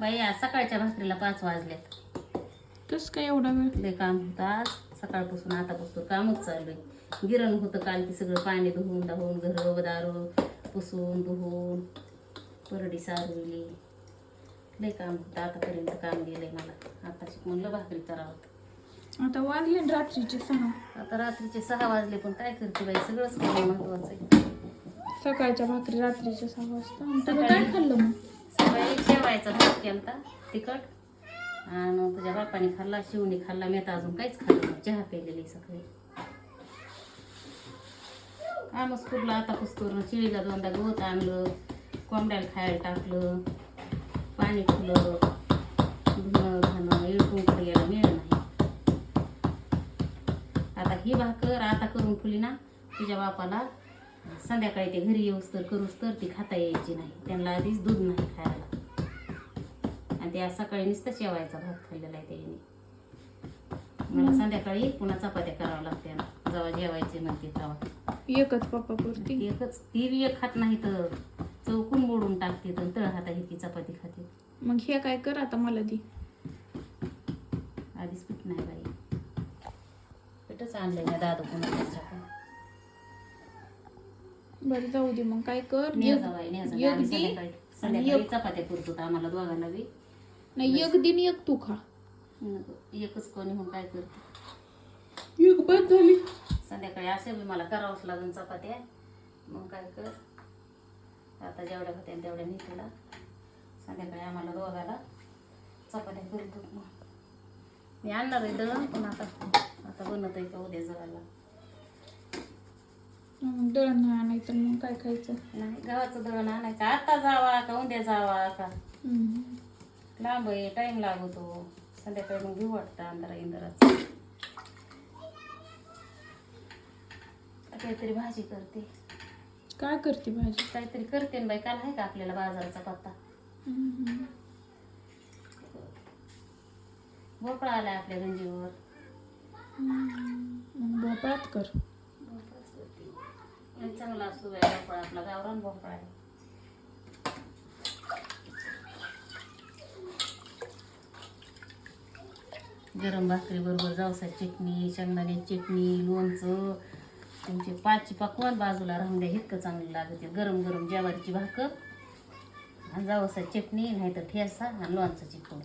बाई आज सकाळच्या भाकरीला पाच वाजल्यात कसं काय एवढा वेळ? लय काम होतं आज. सकाळपासून आतापासून कामच चालू आहे. गिरण होतं काल ते सगळं पाणी धुवून धावून घर दारू पुसून धुवून परडी सारवली. लय काम होतं. आतापर्यंत काम गेलंय मला. आता म्हणलं भाकरी करावं. आता वाजले ना रात्रीचे सहा. आता रात्रीचे सहा वाजले पण काय करते बाई? सगळंच काम महत्वाचं आहे. सकाळच्या भाकरी रात्रीच्या सहा वाजता. आणि तुम्ही काय खाल्लं मग? सकाळी शेवायचा भात केलता तिखट. आणि तुझ्या बापाने खाल्ला शिवणी खाल्ला मी आता अजून काहीच खाल्लं चहा पेलेली सकाळी आमच कुठला आता पुस्तूर शिळीला दोनदा गवत आणलं कोंबड्याला खायला टाकलं पाणी फुलं धुणं घाणं इळकून यायला मिळलं नाही. आता ही भाकर आता करून फुली ना तुझ्या बापाला संध्याकाळी ते घरी येऊस तर करूस तर ती खाता यायची नाही. त्यांना आधीच दूध नाही खायला आणि ते आज सकाळी नुसतं शेवायचा भात खाल्लेला आहे त्याने मला संध्याकाळी पुन्हा चपात्या कराव्या लागते जेव्हा जेवायचे म्हणते तेव्हा. एकच पप्पा पुरती. ती एकच. ती बी एक खात नाही तर चौकून मोडून टाकते तर तळ हाता ही चपाती खाते. मग हे काय कर आता मला दे. आधीच पीठ नाही बाई. पीठच आणलंय ना दादू पुन्हा त्याच्याकडून बरं जाऊ दे मग. काय कर. संध्याकाळी चपात्या पुरतो आम्हाला दोघांना बी. नाही एक दिन एक तू खा. नको. एकच कोणी म्हणून काय करते? एक बस झाली. संध्याकाळी असे बी मला करावंच लागेल चपात्या. मग काय कर? आता जेवढ्या होत्या तेवढ्या निघाला संध्याकाळी आम्हाला दोघाला चपात्या करतो मग. मी आणणार आहे दळण पण आता आता बनत आहे का उद्या जळायला मग दळण नाही आणायचं मग काय खायचं? नाही गव्हाचं दळण आणायचं. आता जावा का उद्या जावा का? हम्म. लांब आहे टाईम लागतो. संध्याकाळी मग घेऊ वाटतं अंधारा इंदराचं काहीतरी भाजी करते. काय करते भाजी? काहीतरी करते ना बाई काल आहे का आपल्याला बाजाराचा पत्ता. भोपळा आलाय आपल्या गंजीवर. भोपळात कर. भोपळाच करते. लय चांगला असतो भोपळा आपला. गावरान भोपळा आहे. गरम भाकरी बरोबर जावसा चटणी शेंगदाण्याची चटणी लोणचं. तुमचे पाचची पकवान बाजूला राहून इतकं चांगलं लागते. गरम गरम ज्वारीची भाकर आणि जावसा चटणी नाहीतर ठेसा आणि लोणचं फोड.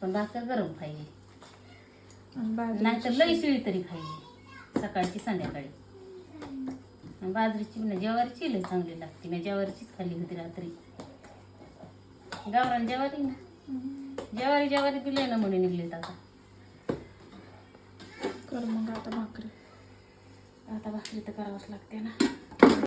पण भाकर गरम पाहिजे नाहीतर लई शिळी तरी खायची सकाळची संध्याकाळी. आणि बाजरीची ना ज्वारीची लई चांगली लागते. मी ज्वारीचीच खाल्ली होती रात्री. गावरान ज्वारी ना? ज्वारी ज्वारी दिले ना म्हणे निघलेत आता. कर मग आता भाकरी. आता भाकरी तर करावंच लागते ना.